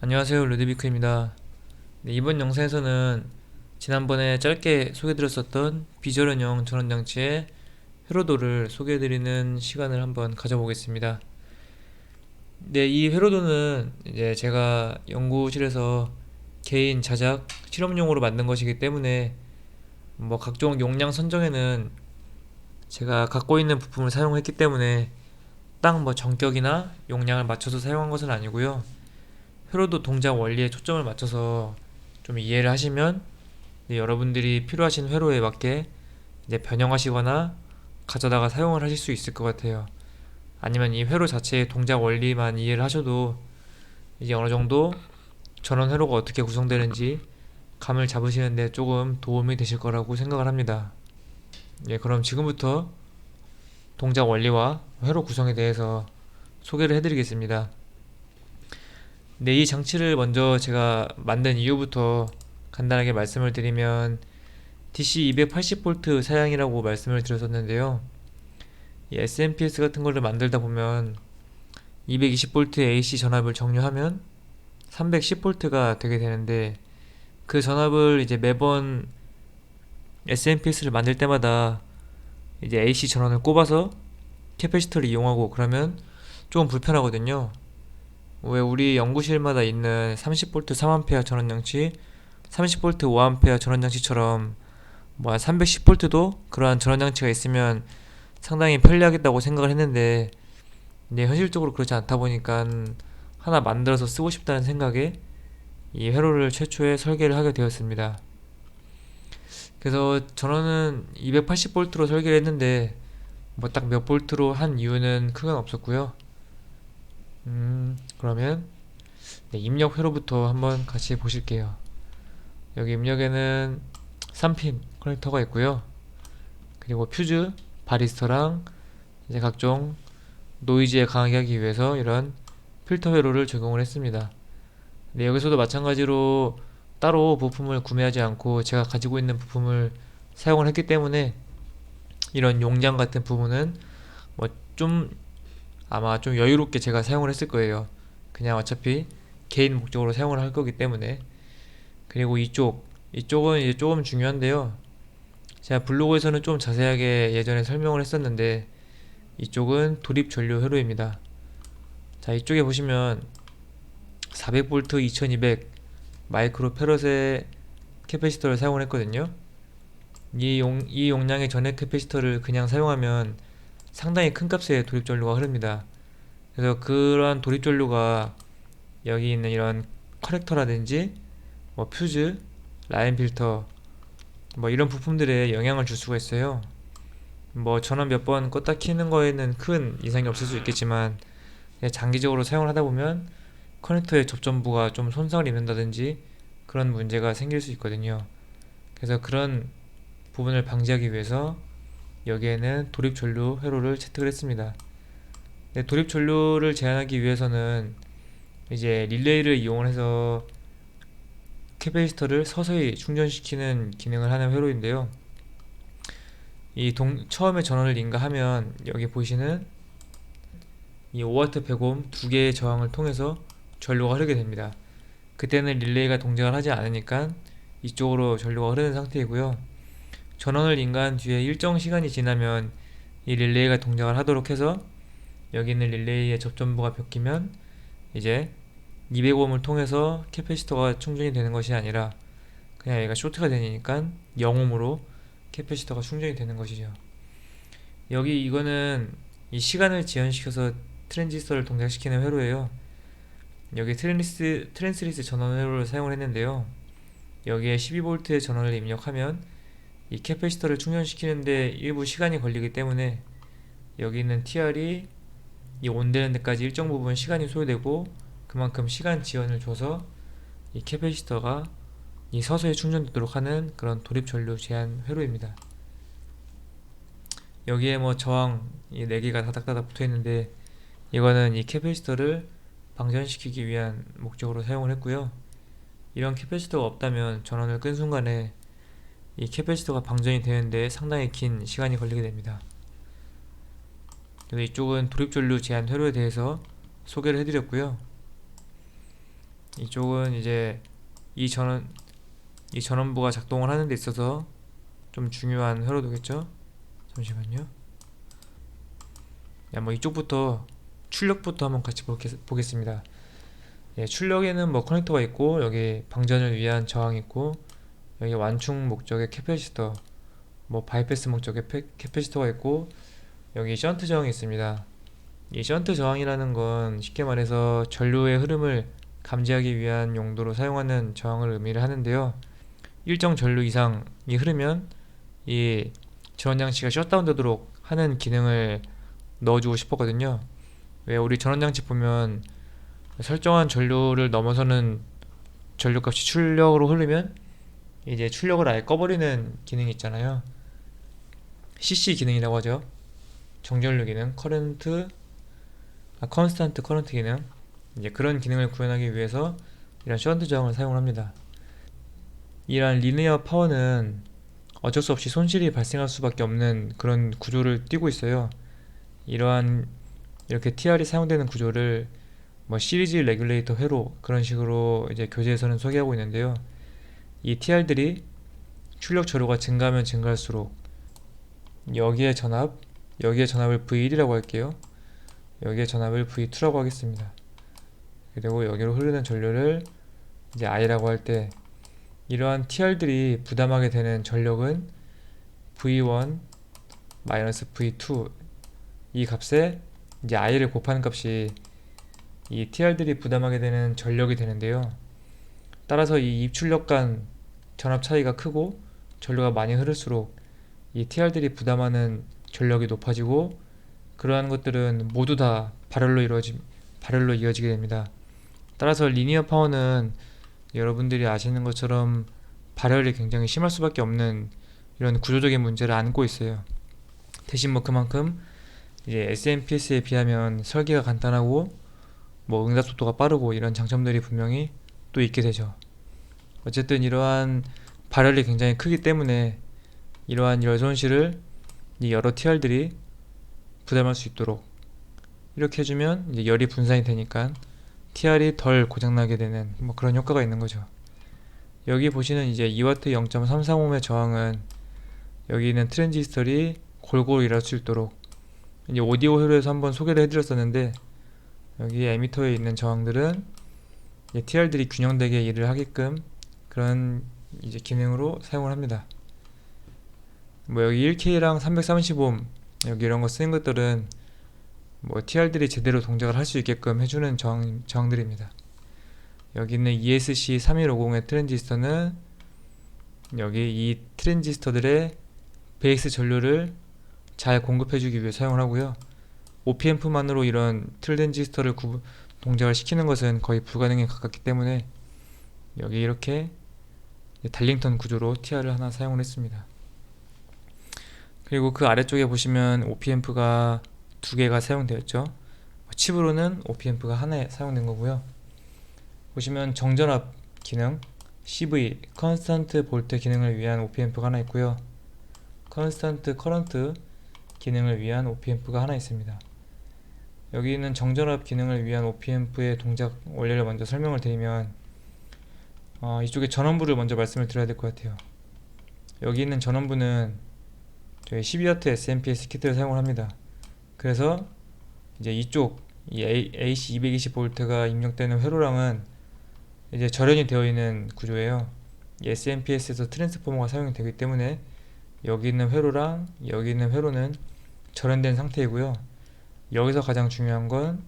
안녕하세요 루드비크입니다. 네, 이번 영상에서는 지난번에 짧게 소개드렸었던 비절연형 전원장치의 회로도를 소개해드리는 시간을 한번 가져보겠습니다. 네, 이 회로도는 이제 제가 연구실에서 개인 자작 실험용으로 만든 것이기 때문에 뭐 각종 용량 선정에는 제가 갖고 있는 부품을 사용했기 때문에 딱 뭐 정격이나 용량을 맞춰서 사용한 것은 아니고요 회로도 동작 원리에 초점을 맞춰서 좀 이해를 하시면 여러분들이 필요하신 회로에 맞게 이제 변형하시거나 가져다가 사용을 하실 수 있을 것 같아요. 아니면 이 회로 자체의 동작 원리만 이해를 하셔도 이제 어느 정도 전원 회로가 어떻게 구성되는지 감을 잡으시는데 조금 도움이 되실 거라고 생각을 합니다. 예, 그럼 지금부터 동작 원리와 회로 구성에 대해서 소개를 해드리겠습니다. 네, 이 장치를 먼저 제가 만든 이유부터 간단하게 말씀을 드리면 DC 280V 사양이라고 말씀을 드렸었는데요. 이 SMPS 같은 거를 만들다 보면 220V AC 전압을 정류하면 310V가 되게 되는데 그 전압을 이제 매번 SMPS를 만들 때마다 이제 AC 전원을 꼽아서 캐패시터를 이용하고 그러면 조금 불편하거든요. 왜 우리 연구실마다 있는 30V 3A 전원장치, 30V 5A 전원장치처럼 뭐 310V도 그러한 전원장치가 있으면 상당히 편리하겠다고 생각을 했는데 근데 현실적으로 그렇지 않다 보니까 하나 만들어서 쓰고 싶다는 생각에 이 회로를 최초에 설계를 하게 되었습니다. 그래서 전원은 280V로 설계를 했는데 뭐 딱 몇 볼트로 한 이유는 크게 없었고요. 음, 그러면 네, 입력 회로부터 한번 같이 보실게요. 여기 입력에는 3핀 커넥터가 있고요. 그리고 퓨즈, 바리스터랑 이제 각종 노이즈에 강하게 하기 위해서 이런 필터 회로를 적용을 했습니다. 네, 여기서도 마찬가지로 따로 부품을 구매하지 않고 제가 가지고 있는 부품을 사용을 했기 때문에 이런 용량 같은 부분은 뭐좀 아마 좀 여유롭게 제가 사용을 했을 거예요. 그냥 어차피 개인 목적으로 사용을 할 거기 때문에. 그리고 이쪽, 이쪽은 이제 조금 중요한데요. 제가 블로그에서는 좀 자세하게 예전에 설명을 했었는데, 이쪽은 돌입 전류 회로입니다. 자, 이쪽에 보시면 400V 2200 마이크로 페럿의 캐패시터를 사용을 했거든요. 이 용, 이 용량의 전액 캐패시터를 그냥 사용하면 상당히 큰 값의 돌입 전류가 흐릅니다. 그래서 그러한 돌입 전류가 여기 있는 이런 커넥터라든지 뭐 퓨즈, 라인 필터 뭐 이런 부품들에 영향을 줄 수가 있어요. 뭐 전원 몇 번 껐다 키는 거에는 큰 이상이 없을 수 있겠지만 장기적으로 사용을 하다 보면 커넥터의 접점부가 좀 손상을 입는다든지 그런 문제가 생길 수 있거든요. 그래서 그런 부분을 방지하기 위해서 여기에는 도립 전류 회로를 채택을 했습니다. 네, 도립 전류를 제한하기 위해서는 이제 릴레이를 이용해서 캐패시터를 서서히 충전시키는 기능을 하는 회로인데요. 이 동, 처음에 전원을 인가하면 여기 보시는 이 5W 100옴 두 개의 저항을 통해서 전류가 흐르게 됩니다. 그때는 릴레이가 동작을 하지 않으니까 이쪽으로 전류가 흐르는 상태이고요. 전원을 인가한 뒤에 일정 시간이 지나면 이 릴레이가 동작을 하도록 해서 여기 있는 릴레이의 접점부가 벗기면 이제 200ohm을 통해서 캐패시터가 충전이 되는 것이 아니라 그냥 얘가 쇼트가 되니까 0ohm으로 캐패시터가 충전이 되는 것이죠. 여기 이거는 이 시간을 지연시켜서 트랜지스터를 동작시키는 회로예요. 여기 트랜스, 트랜스리스 전원 회로를 사용을 했는데요. 여기에 12V의 전원을 입력하면 이 캐패시터를 충전시키는데 일부 시간이 걸리기 때문에 여기 있는 TR이 이 온되는 데까지 일정 부분 시간이 소요되고 그만큼 시간 지연을 줘서 이 캐패시터가 이 서서히 충전되도록 하는 그런 돌입 전류 제한 회로입니다. 여기에 뭐 저항 이 4개가 다닥다닥 붙어 있는데 이거는 이 캐패시터를 방전시키기 위한 목적으로 사용을 했고요. 이런 캐패시터가 없다면 전원을 끈 순간에 이 캐패시터가 방전이 되는데 상당히 긴 시간이 걸리게 됩니다. 그래서 이쪽은 돌입전류 제한 회로에 대해서 소개를 해드렸고요. 이쪽은 이제 이 전원 이 전원부가 작동을 하는 데 있어서 좀 중요한 회로도겠죠? 잠시만요. 야, 뭐 이쪽부터 출력부터 한번 같이 보겠, 보겠습니다. 예, 출력에는 뭐 커넥터가 있고 여기 방전을 위한 저항이 있고 여기 완충 목적의 캐패시터 뭐 바이패스 목적의 페- 캐패시터가 있고 여기 션트 저항이 있습니다. 이 션트 저항이라는 건 쉽게 말해서 전류의 흐름을 감지하기 위한 용도로 사용하는 저항을 의미를 하는데요. 일정 전류 이상이 흐르면 이 전원 장치가 셧다운 되도록 하는 기능을 넣어주고 싶었거든요. 왜 우리 전원 장치 보면 설정한 전류를 넘어서는 전류값이 출력으로 흐르면 이제 출력을 아예 꺼버리는 기능이 있잖아요. CC 기능이라고 하죠. 정전류 기능, 커런트, 아, 컨스탄트 커런트 기능. 이제 그런 기능을 구현하기 위해서 이런 션트 저항을 사용합니다. 이러한 리니어 파워는 어쩔 수 없이 손실이 발생할 수밖에 없는 그런 구조를 띠고 있어요. 이러한 이렇게 TR이 사용되는 구조를 뭐 시리즈 레귤레이터 회로 그런 식으로 이제 교재에서는 소개하고 있는데요. 이 TR들이 출력 저류가 증가하면 증가할수록 여기에 전압, 여기에 전압을 V1이라고 할게요. 여기에 전압을 V2라고 하겠습니다. 그리고 여기로 흐르는 전류를 이제 I라고 할 때 이러한 TR들이 부담하게 되는 전력은 V1 마이너스 V2 이 값에 이제 I를 곱하는 값이 이 TR들이 부담하게 되는 전력이 되는데요. 따라서 이 입출력 간 전압 차이가 크고 전류가 많이 흐를수록 이 TR들이 부담하는 전력이 높아지고 그러한 것들은 모두 다 발열로 이루어지 발열로 이어지게 됩니다. 따라서 리니어 파워는 여러분들이 아시는 것처럼 발열이 굉장히 심할 수밖에 없는 이런 구조적인 문제를 안고 있어요. 대신 뭐 그만큼 이제 SMPS에 비하면 설계가 간단하고 뭐 응답 속도가 빠르고 이런 장점들이 분명히 또 있게 되죠. 어쨌든 이러한 발열이 굉장히 크기 때문에 이러한 열 손실을 이 여러 TR들이 부담할 수 있도록 이렇게 해주면 이제 열이 분산이 되니까 TR이 덜 고장나게 되는 뭐 그런 효과가 있는 거죠. 여기 보시는 이제 2W 0.335의 저항은 여기 있는 트랜지스터리 골고루 일할 수 있도록 이제 오디오 회로에서 한번 소개를 해드렸었는데 여기 에미터에 있는 저항들은 TR들이 균형되게 일을 하게끔 그런 이제 기능으로 사용을 합니다. 뭐 여기 1K랑 330옴 여기 이런 거 쓰는 것들은 뭐 TR들이 제대로 동작을 할 수 있게끔 해주는 저항, 저항들입니다. 여기 있는 ESC 3150의 트랜지스터는 여기 이 트랜지스터들의 베이스 전류를 잘 공급해주기 위해 사용을 하고요. OPMP만으로 이런 트랜지스터를 구, 동작을 시키는 것은 거의 불가능에 가깝기 때문에 여기 이렇게 달링턴 구조로 TR을 하나 사용을 했습니다. 그리고 그 아래쪽에 보시면 OPMP가 두 개가 사용되었죠. 칩으로는 OPMP가 하나 사용된 거고요. 보시면 정전압 기능, CV, 컨스탄트 볼트 기능을 위한 OPMP가 하나 있고요. 컨스탄트 커런트 기능을 위한 OPMP가 하나 있습니다. 여기 있는 정전압 기능을 위한 OPMP의 동작 원리를 먼저 설명을 드리면 어, 이쪽에 전원부를 먼저 말씀을 드려야 될 것 같아요. 여기 있는 전원부는 저희 12W SMPS 키트를 사용을 합니다. 그래서 이제 이쪽 이 AC 220V가 입력되는 회로랑은 이제 절연이 되어 있는 구조예요. 이 SMPS에서 트랜스포머가 사용이 되기 때문에 여기 있는 회로랑 여기 있는 회로는 절연된 상태이고요. 여기서 가장 중요한 건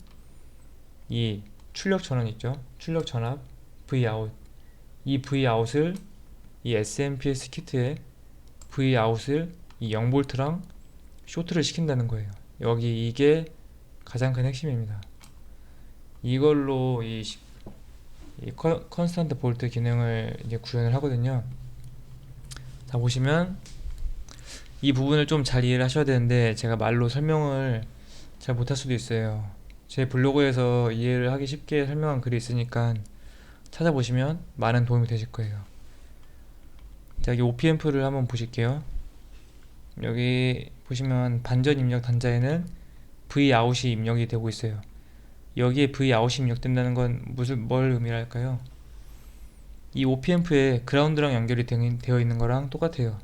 이 출력 전원 있죠. 출력 전압 V 아웃. 이 V 아웃을 이 SMPS 키트에 V 아웃을 이 0볼트랑 쇼트를 시킨다는 거예요. 여기 이게 가장 큰 핵심입니다. 이걸로 이, 시- 이 컨- 컨스탄트 볼트 기능을 이제 구현을 하거든요. 자 보시면 이 부분을 좀 잘 이해를 하셔야 되는데 제가 말로 설명을 잘 못할 수도 있어요. 제 블로그에서 이해를 하기 쉽게 설명한 글이 있으니까 찾아보시면 많은 도움이 되실 거예요. 자 여기 OPM프를 한번 보실게요. 여기 보시면 반전 입력 단자에는 V 아웃이 입력이 되고 있어요. 여기에 V-out이 입력된다는 건 무슨 뭘 의미할까요? 이 OPM프에 그라운드랑 연결이 되- 되어 있는 거랑 똑같아요.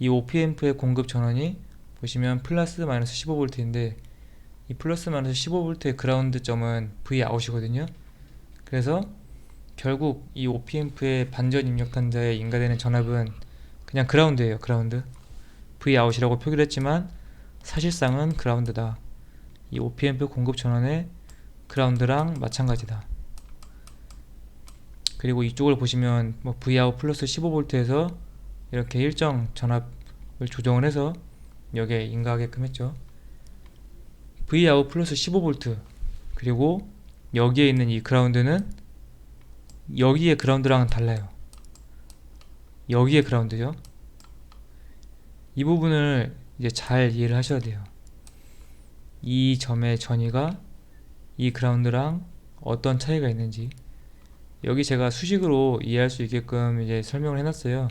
이 OPM프의 공급 전원이 보시면 플러스 마이너스 15V인데 이 플러스 마이너스 15V의 그라운드 점은 V-out이거든요. 그래서 결국 이 OPM프의 반전 입력 단자에 인가되는 전압은 그냥 그라운드예요. 그라운드. V-out이라고 표기를 했지만 사실상은 그라운드다. 이 OPM프 공급 전원의 그라운드랑 마찬가지다. 그리고 이쪽을 보시면 뭐 Vout 플러스 15V에서 이렇게 일정 전압을 조정을 해서 여기에 인가하게끔 했죠. Vout 플러스 15V 그리고 여기에 있는 이 그라운드는 여기에 그라운드랑은 달라요. 여기에 그라운드죠. 이 부분을 이제 잘 이해를 하셔야 돼요. 이 점의 전이가 이 그라운드랑 어떤 차이가 있는지 여기 제가 수식으로 이해할 수 있게끔 이제 설명을 해놨어요.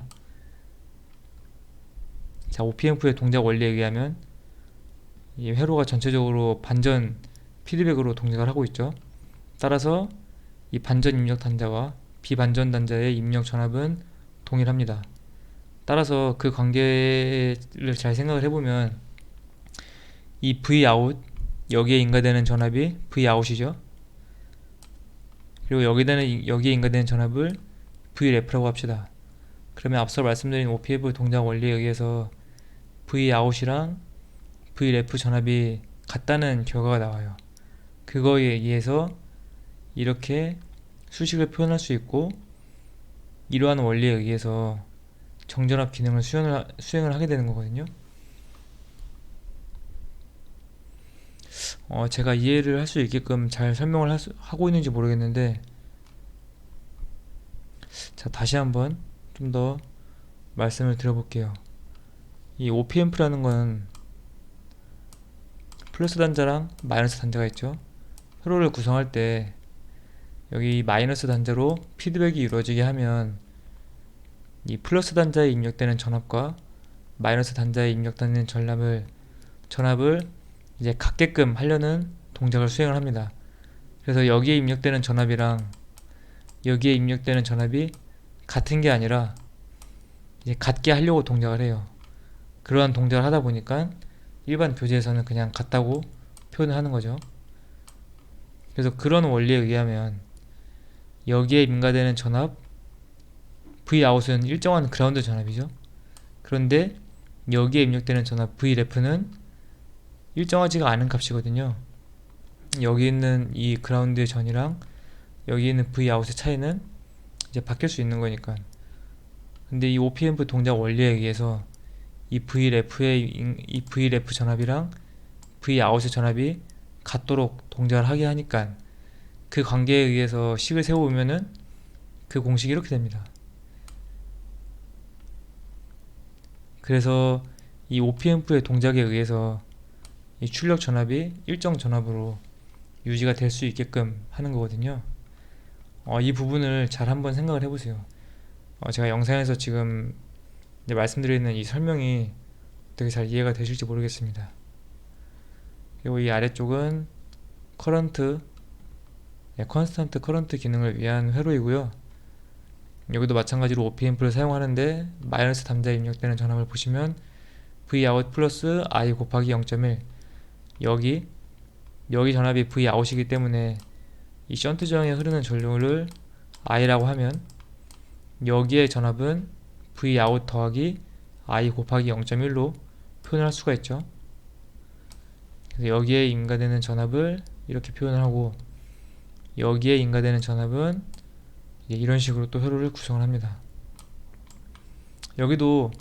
자, OPM프의 동작 원리에 의하면 이 회로가 전체적으로 반전 피드백으로 동작을 하고 있죠. 따라서 이 반전 입력 단자와 비반전 단자의 입력 전압은 동일합니다. 따라서 그 관계를 잘 생각을 해보면 이 Vout 여기에 인가되는 전압이 Vout이죠. 그리고 여기에는 여기에 인가되는 전압을 Vref라고 합시다. 그러면 앞서 말씀드린 OPF 동작 원리에 의해서 Vout이랑 Vref 전압이 같다는 결과가 나와요. 그거에 의해서 이렇게 수식을 표현할 수 있고 이러한 원리에 의해서 정전압 기능을 수행을, 하- 수행을 하게 되는 거거든요. 어, 제가 이해를 할 수 있게끔 잘 설명을 할 수- 하고 있는지 모르겠는데 자 다시 한번 좀 더 말씀을 드려볼게요. 이 OPM프라는 건 플러스 단자랑 마이너스 단자가 있죠. 회로를 구성할 때 여기 마이너스 단자로 피드백이 이루어지게 하면 이 플러스 단자에 입력되는 전압과 마이너스 단자에 입력되는 전압을 전압을 이제 같게끔 하려는 동작을 수행을 합니다. 그래서 여기에 입력되는 전압이랑 여기에 입력되는 전압이 같은 게 아니라 이제 같게 하려고 동작을 해요. 그러한 동작을 하다 보니까 일반 교재에서는 그냥 같다고 표현을 하는 거죠. 그래서 그런 원리에 의하면 여기에 인가되는 전압 Vout은 일정한 그라운드 전압이죠. 그런데 여기에 입력되는 전압 Vref는 일정하지가 않은 값이거든요. 여기 있는 이 그라운드의 전이랑 여기 있는 Vout의 차이는 이제 바뀔 수 있는 거니까. 근데 이 OPM프 동작 원리에 의해서 이 Vref의 인- 이 Vref 전압이랑 Vout의 전압이 같도록 동작을 하게 하니까 그 관계에 의해서 식을 세워보면은 그 공식이 이렇게 됩니다. 그래서 이 OPM프의 동작에 의해서 이 출력 전압이 일정 전압으로 유지가 될 수 있게끔 하는 거거든요. 어, 이 부분을 잘 한번 생각을 해보세요. 어, 제가 영상에서 지금 말씀드리는 이 설명이 되게 잘 이해가 되실지 모르겠습니다. 그리고 이 아래쪽은 커런트, 네, 컨스턴트 커런트 기능을 위한 회로이고요. 여기도 마찬가지로 OPM프를 사용하는데 마이너스 단자에 입력되는 전압을 보시면 Vout 플러스 I 곱하기 0.1 여기 여기 전압이 Vout이기 때문에 이 션트 저항에 흐르는 전류를 I라고 하면 여기의 전압은 Vout 더하기 I 곱하기 0.1로 표현할 수가 있죠. 그래서 여기에 인가되는 전압을 이렇게 표현을 하고 여기에 인가되는 전압은 이런 식으로 또 회로를 구성을 합니다. 여기도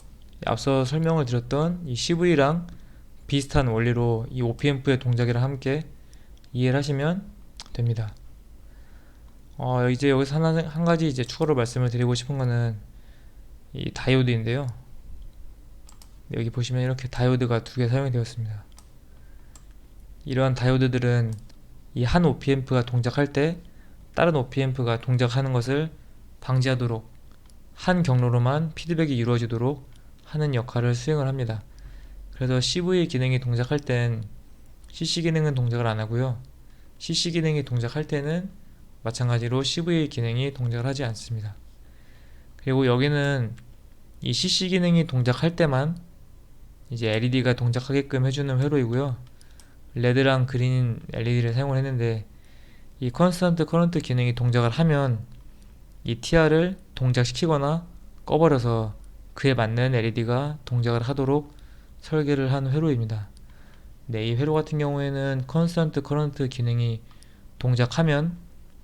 앞서 설명을 드렸던 이 CV랑 비슷한 원리로 이 OPM프의 동작이랑 함께 이해를 하시면 됩니다. 어, 이제 여기서 하나, 한 가지 이제 추가로 말씀을 드리고 싶은 거는 이 다이오드인데요. 여기 보시면 이렇게 다이오드가 두 개 사용이 되었습니다. 이러한 다이오드들은 이 한 OPM프가 동작할 때 다른 OPM프가 동작하는 것을 방지하도록 한 경로로만 피드백이 이루어지도록 하는 역할을 수행을 합니다. 그래서 CV 기능이 동작할 땐 CC 기능은 동작을 안 하고요. CC 기능이 동작할 때는 마찬가지로 CV 기능이 동작을 하지 않습니다. 그리고 여기는 이 CC 기능이 동작할 때만 이제 LED가 동작하게끔 해주는 회로이고요. 레드랑 그린 LED를 사용을 했는데 이 컨스턴트 커런트 기능이 동작을 하면 이 TR을 동작시키거나 꺼버려서 그에 맞는 LED가 동작을 하도록 설계를 한 회로입니다. 네, 이 회로 같은 경우에는 컨스턴트 커런트 기능이 동작하면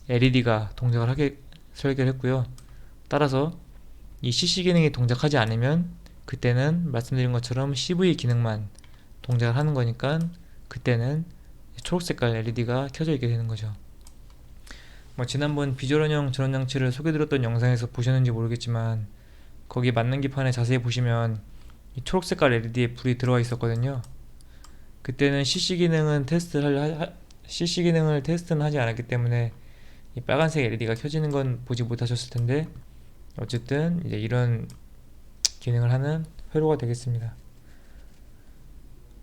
LED가 동작을 하게 설계를 했고요. 따라서 이 CC 기능이 동작하지 않으면 그때는 말씀드린 것처럼 CV 기능만 동작을 하는 거니까 그때는 초록색깔 LED가 켜져 있게 되는 거죠. 뭐 지난번 비전원형 전원 장치를 소개드렸던 영상에서 보셨는지 모르겠지만 거기 만능기판에 자세히 보시면 이 초록색깔 LED에 불이 들어와 있었거든요. 그때는 CC 기능은 테스트를 하, 하- CC 기능을 테스트는 하지 않았기 때문에 이 빨간색 LED가 켜지는 건 보지 못하셨을 텐데 어쨌든 이제 이런 기능을 하는 회로가 되겠습니다.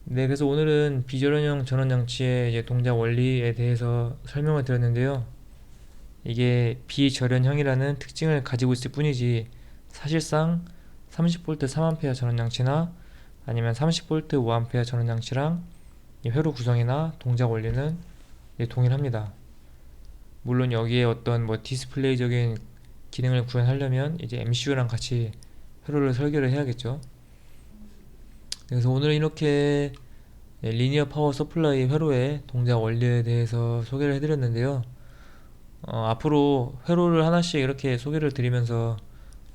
네, 그래서 오늘은 비전원형 전원장치의 동작 원리에 대해서 설명을 드렸는데요. 이게 비절연형이라는 특징을 가지고 있을 뿐이지 사실상 30V 3A 전원장치나 아니면 30V 5A 전원장치랑 이 회로 구성이나 동작 원리는 동일합니다. 물론 여기에 어떤 뭐 디스플레이적인 기능을 구현하려면 이제 MCU랑 같이 회로를 설계를 해야겠죠. 그래서 오늘은 이렇게 예, 리니어 파워 서플라이 회로의 동작 원리에 대해서 소개를 해드렸는데요. 어, 앞으로 회로를 하나씩 이렇게 소개를 드리면서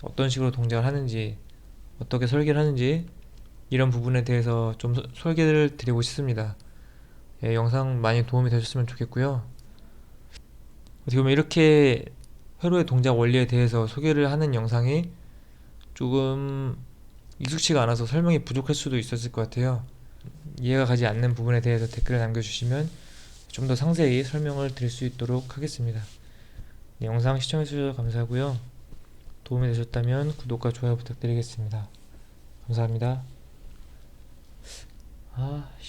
어떤 식으로 동작을 하는지, 어떻게 설계를 하는지 이런 부분에 대해서 좀 소- 설계를 드리고 싶습니다. 예, 영상 많이 도움이 되셨으면 좋겠고요. 어떻게 보면 이렇게 회로의 동작 원리에 대해서 소개를 하는 영상이 조금 익숙치가 않아서 설명이 부족할 수도 있었을 것 같아요. 이해가 가지 않는 부분에 대해서 댓글을 남겨주시면 좀 더 상세히 설명을 드릴 수 있도록 하겠습니다. 네, 영상 시청해주셔서 감사하고요. 도움이 되셨다면 구독과 좋아요 부탁드리겠습니다. 감사합니다. 아, 씨.